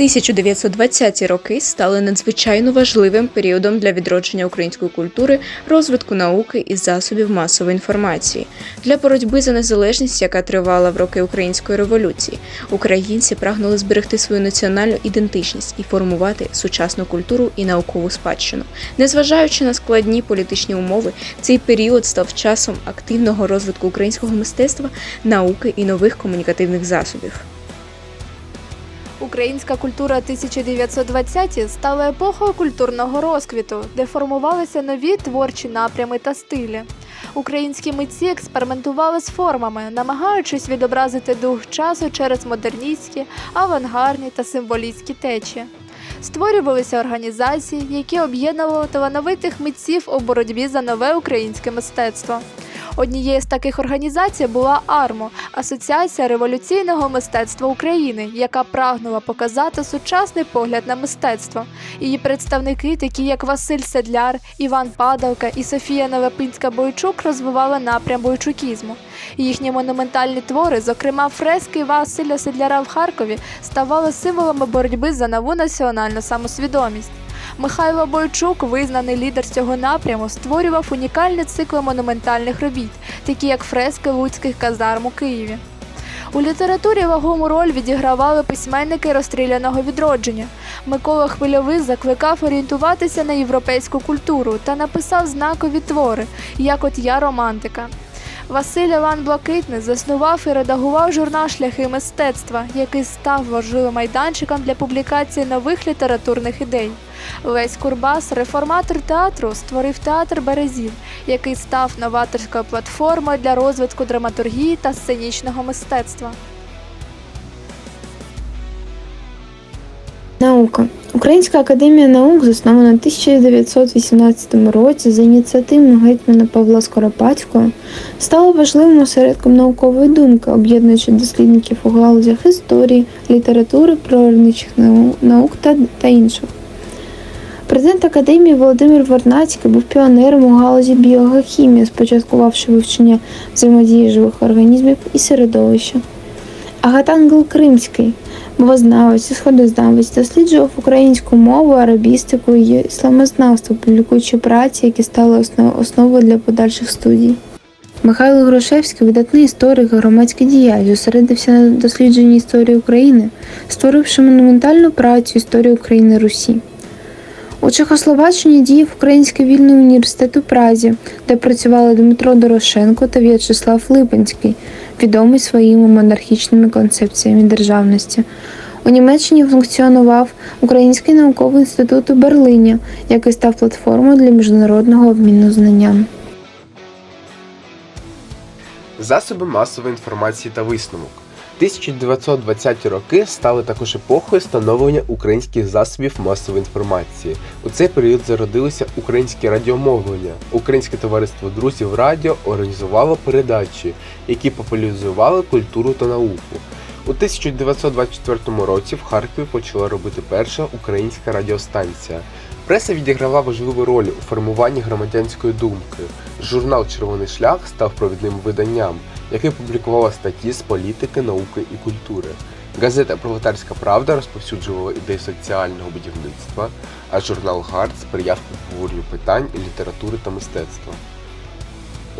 1920-ті роки стали надзвичайно важливим періодом для відродження української культури, розвитку науки і засобів масової інформації для боротьби за незалежність, яка тривала в роки української революції. Українці прагнули зберегти свою національну ідентичність і формувати сучасну культуру і наукову спадщину. Незважаючи на складні політичні умови, цей період став часом активного розвитку українського мистецтва, науки і нових комунікативних засобів. Українська культура 1920-ті стала епохою культурного розквіту, де формувалися нові творчі напрями та стилі. Українські митці експериментували з формами, намагаючись відобразити дух часу через модерністські, авангардні та символістські течії. Створювалися організації, які об'єднували талановитих митців у боротьбі за нове українське мистецтво. Однією з таких організацій була АРМО Асоціація революційного мистецтва України, яка прагнула показати сучасний погляд на мистецтво. Її представники, такі як Василь Седляр, Іван Падалка і Софія Новопинська Бойчук, розвивали напрям бойчукізму. Їхні монументальні твори, зокрема фрески Василя Седляра в Харкові, ставали символами боротьби за нову національну самосвідомість. Михайло Бойчук, визнаний лідер цього напряму, створював унікальні цикли монументальних робіт, такі як фрески луцьких казарм у Києві. У літературі вагому роль відігравали письменники розстріляного відродження. Микола Хвильовий закликав орієнтуватися на європейську культуру та написав знакові твори, як от Я романтика. Василь Іван Блакитний заснував і редагував журнал Шляхи мистецтва, який став важливим майданчиком для публікації нових літературних ідей. Лесь Курбас, реформатор театру, створив театр Березів, який став новаторською платформою для розвитку драматургії та сценічного мистецтва. Наука. Українська академія наук заснована в 1918 році за ініціативного гетьмана Павла Скоропадського стала важливим осередком наукової думки, об'єднуючи дослідників у галузях історії, літератури, природничих наук та, та інших. Президент академії Володимир Вернацький був піонером у галузі біогеохімії, спочаткувавши вивчення взаємодії живих організмів і середовища. Агатангел Кримський, мовознавець і сходознавець, досліджував українську мову, арабістику і ісламознавство, публікуючи праці, які стали основою для подальших студій. Михайло Грушевський, видатний історик і громадський діяч, зосередився на дослідженні історії України, створивши монументальну працю Історія України Русі. У Чехословаччині діяв Український вільний університет у Празі, де працювали Дмитро Дорошенко та В'ячеслав Липинський, відомий своїми монархічними концепціями державності. У Німеччині функціонував Український науковий інститут у Берліні, який став платформою для міжнародного обміну знанням. Засоби масової інформації та висновок. 1920-ті роки стали також епохою становлення українських засобів масової інформації. У цей період зародилося українське радіомовлення. Українське товариство друзів радіо організувало передачі, які популяризували культуру та науку. У 1924 році в Харкові почала робити перша українська радіостанція. Преса відіграла важливу роль у формуванні громадянської думки. Журнал Червоний шлях став провідним виданням, яке публікувало статті з політики, науки і культури. Газета Пролетарська Правда розповсюджувала ідеї соціального будівництва, а журнал Гард сприяв обговоренню питань літератури та мистецтва.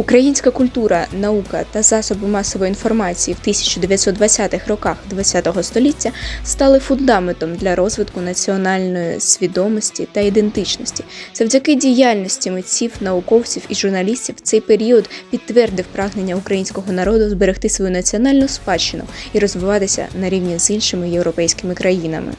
Українська культура, наука та засоби масової інформації в 1920-х роках ХХ століття стали фундаментом для розвитку національної свідомості та ідентичності. Завдяки діяльності митців, науковців і журналістів цей період підтвердив прагнення українського народу зберегти свою національну спадщину і розвиватися на рівні з іншими європейськими країнами.